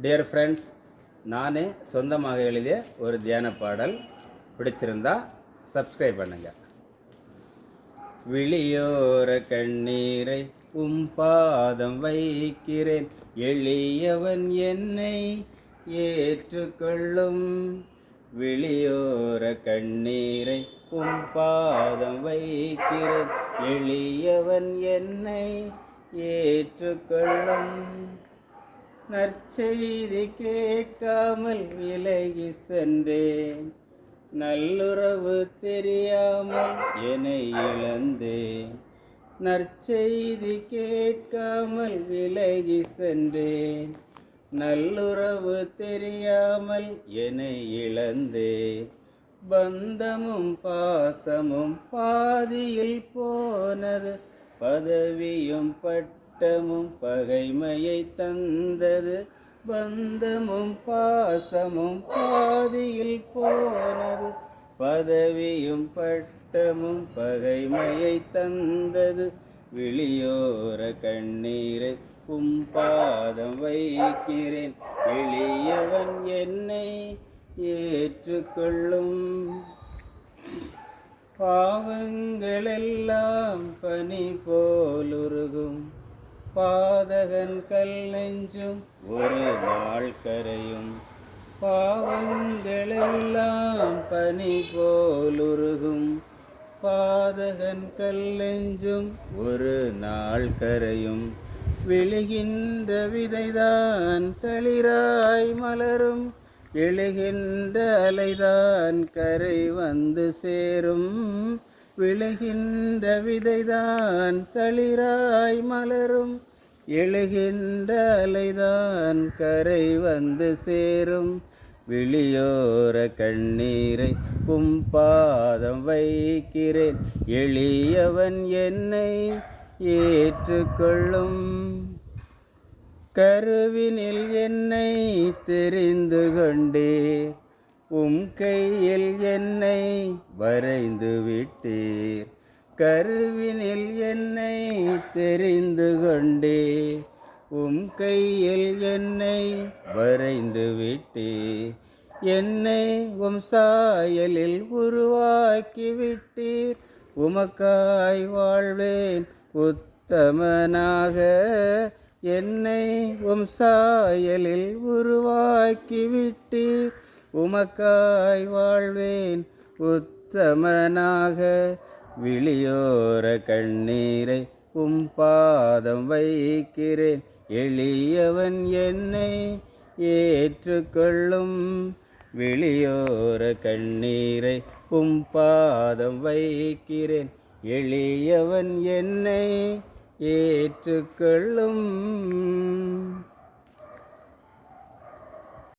Dear friends நானே சொந்தமாக எழுதிய ஒரு தியான பாடல் பிடிச்சிருந்தா சப்ஸ்கிரைப் பண்ணுங்க. விழியோர கண்ணீரை உம் பாதம் வைக்கிறேன். எளியவன் என்னை ஏற்றுக்கொள்ளும். விழியோர கண்ணீரை உம் பாதம் வைக்கிறேன். எளியவன் என்னை ஏற்றுக்கொள்ளும். நற்செய்தி கேட்காமல் விலகி சென்றேன். நல்லுறவு தெரியாமல் என்னை இழந்தேன். நற்செய்தி கேட்காமல் விலகி சென்றேன். நல்லுறவு தெரியாமல் என்னை இழந்தேன். பந்தமும் பாசமும் பாதியில் போனது பதவியும் பட்டு பட்டமும் பகைமையை தந்தது பந்தமும் பாசமும் பாதியில் போனது. பதவியும் பட்டமும் பகைமையை தந்தது. விழியோர கண்ணீரை உம் பாதம் வைக்கிறேன். எளியவன் என்னை ஏற்றுக்கொள்ளும். பாவங்களெல்லாம் பனி போலுருகும். பாதகன் கல் நெஞ்சும் ஒரு நாள் கரையும் பாவங்களெல்லாம் பனி போலுருகும். பாதகன் கல் நெஞ்சும் ஒரு நாள் கரையும் விழுகின்ற விதைதான் தளிராய் மலரும். எழுகின்ற அலைதான் கரை வந்து சேரும். விளைகின்ற விதைதான் தளிராய் மலரும். எழுகின்ற அலைதான் கரை வந்து சேரும். விழியோர கண்ணீரை கும்பாதம் வைக்கிறேன். எளியவன் என்னை ஏற்றுக்கொள்ளும். கருவினில் என்னை தெரிந்து கொண்டே உம் கையில் என்னை வரைந்து விட்டீர். கருவினில் என்னை தெரிந்து கொண்டே. உம் கையில் என்னை வரைந்து விட்டே என்னை உம் சாயலில் உருவாக்கி விட்டீர். உமக்காய் வாழ்வேன் உத்தமனாக. என்னை உம் சாயலில் உருவாக்கி விட்டீர். உமக்காய் வாழ்வேன் உத்தமனாக விழியோர கண்ணீரை உம் பாதம் வைக்கிறேன். எளியவன் என்னை ஏற்றுக்கொள்ளும். வெளியோர கண்ணீரை உம் பாதம் வைக்கிறேன். எளியவன் என்னை ஏற்றுக்கொள்ளும்.